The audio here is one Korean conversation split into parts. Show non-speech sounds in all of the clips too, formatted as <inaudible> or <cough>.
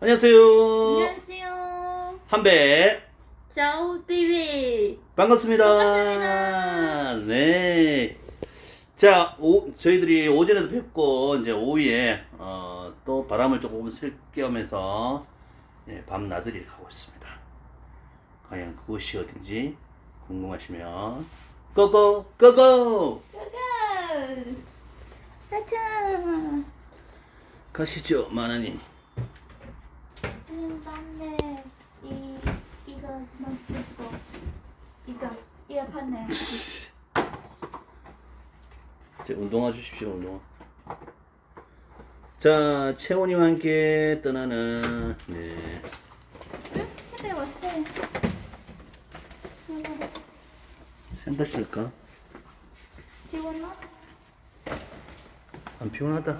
안녕하세요. 안녕하세요. 한배 짜오 TV. 반갑습니다. 반갑습니다. 네. 자, 오, 저희들이 오전에도 뵙고 이제 오후에 어, 또 바람을 조금 하면서 예, 밤 나들이를 가고 있습니다. 과연 그것이 어딘지 궁금하시면 고고 고고 고고. 가자. 가시죠 마나님. 음, 맞네. 이 이거 맛있고 이거 판네. <laughs> 자, 운동화 주십시오, 운동화. 자, 채원이와 함께 떠나는, 네. 근데 왔어요. 샌들 쓸까? 지원아? 안 피곤하다.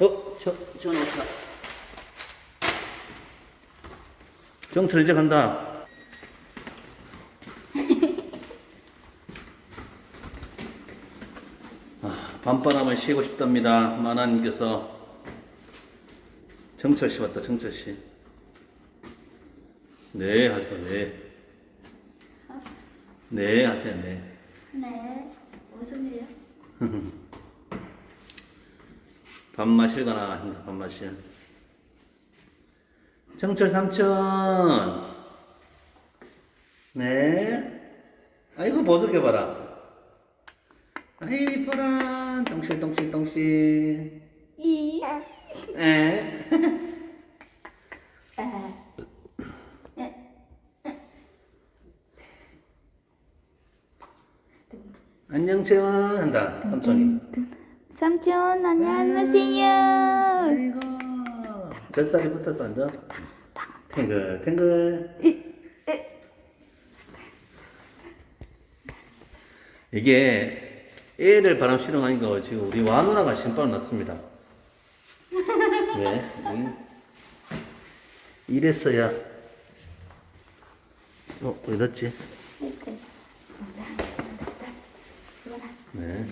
어, 저, 전화 왔다. 정철 이제 간다. 아, 밤바람을 쉬고 싶답니다. 마나님께서. 정철 씨 왔다, 정철 씨. 네, 하세요, 네. 네, 하세요, 네. 네. 무슨 일이야? 밥 마실거나 한다, 밥 마실. 정철 삼촌. 네. 아이고, 보석해봐라. 아이, 이뻐라. 똥실, 똥실, 똥실. 이. 에? 아. 안녕, 채원. 한다, 삼촌이. 삼촌 안녕하세요. 아이고. 젖살이 붙어서 앉아. 탱글, 탱글. 이게 애를 바람 실어가는 거 지금 우리 와누나가 신발을 났습니다. 네. 음. 이랬어야. 어, 왜 넣었지? 네.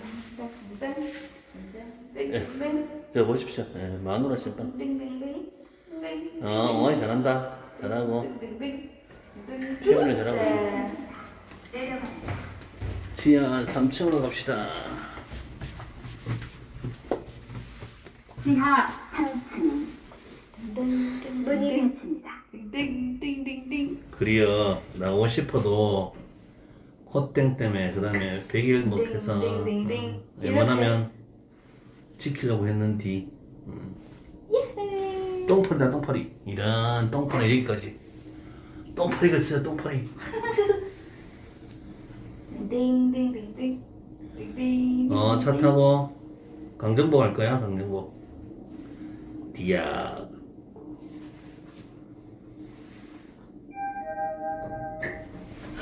저 보십시오. 네, 마누라 신발. 어, 어머니 잘한다. 잘하고. 표현을 잘하고 있어. 지하 3층으로 갑시다. 지하 3층. 문이 닫힙니다. 그리어 나오고 싶어도 콧땡 때문에 그 다음에 100일 못해서 음, 웬만하면 지키려고 했는디. 음. 똥파리다 똥파리. 이런 똥파리 여기까지. 똥파리가 있어요 똥파리 어 차 타고 강정보 갈 거야 디약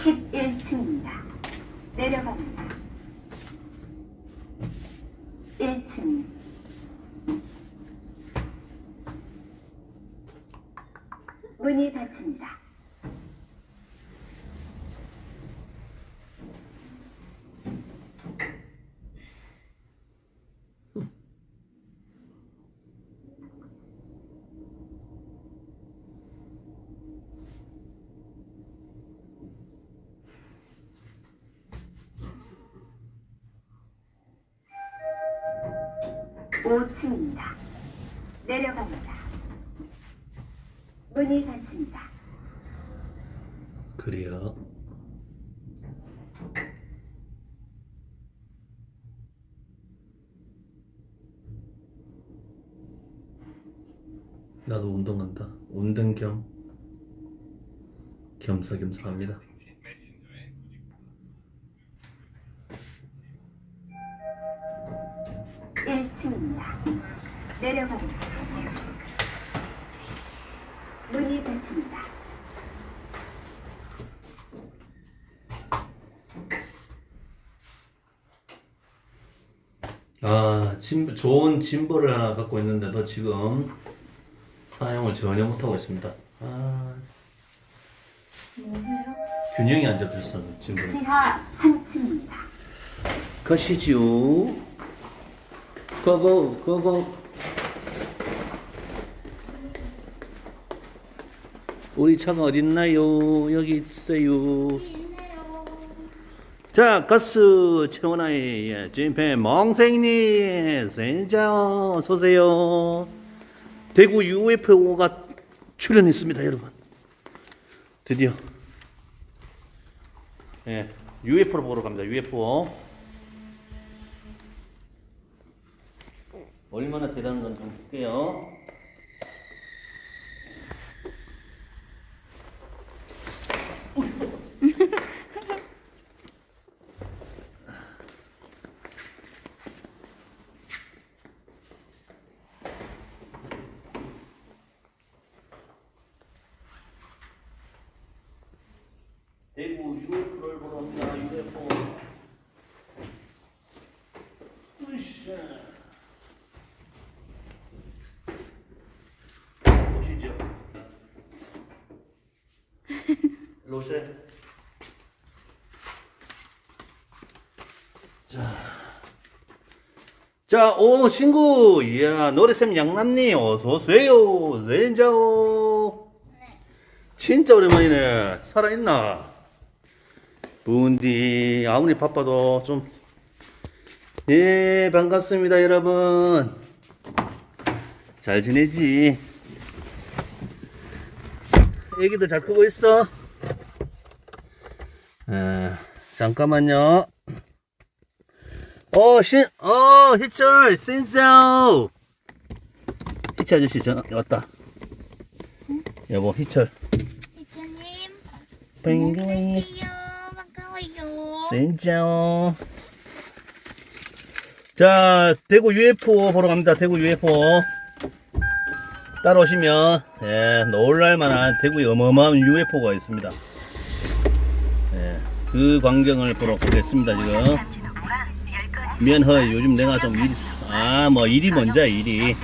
11층입니다. 내려갑니다. 1층 문이 닫힙니다. 오층입니다 내려갑니다. 문이 닫힙니다. 그래요 나도 운동한다 운동 겸 겸사겸사 합니다 1층입니다. 내려갑니다. 문이 닫힙니다. 아, 진, 좋은 짐벌을 하나 갖고 있는데도 지금 사용을 전혀 못하고 있습니다. 아? 균형이 안 잡혔어, 짐벌이. 지하 3층입니다. 가시지요. 고고, 고고. 우리 차가 어딨나요? 여기 있어요. 자, 가스 채원아의 예, 진팬 멍생님, sen자 어서 오세요. 대구 UFO가 출연했습니다, 여러분. 드디어. 예, UFO를 보러 갑니다, UFO. 얼마나 대단한 건지 볼게요. 대구 UFO를 보러 갑니다. UFO. 으쌰. 보시죠. 오세요. 자. 자, 오, 친구. 이야, 노래쌤 양남님, 어서 오세요. 렌자오. 진짜 오랜만이네. 살아 있나? 부은디, 아무리 바빠도 좀, 예, 반갑습니다, 여러분. 잘 지내지? 애기들 잘 크고 있어? 아, 잠깐만요. 어, 신, 어, 희철, 신사오. 희철 아저씨 전화 왔다. 여보, 희철. 반가워요. 안녕하세요. 반가워요. 진짜요. 자, 대구 UFO 보러 갑니다. 대구 UFO. 따라오시면, 예, 놀랄만한 대구에 어마어마한 UFO가 있습니다. 예, 그 광경을 보러 가겠습니다, 지금. 미안해, 요즘 내가 좀 일이, 아, 뭐, 일이 먼저야, 일이.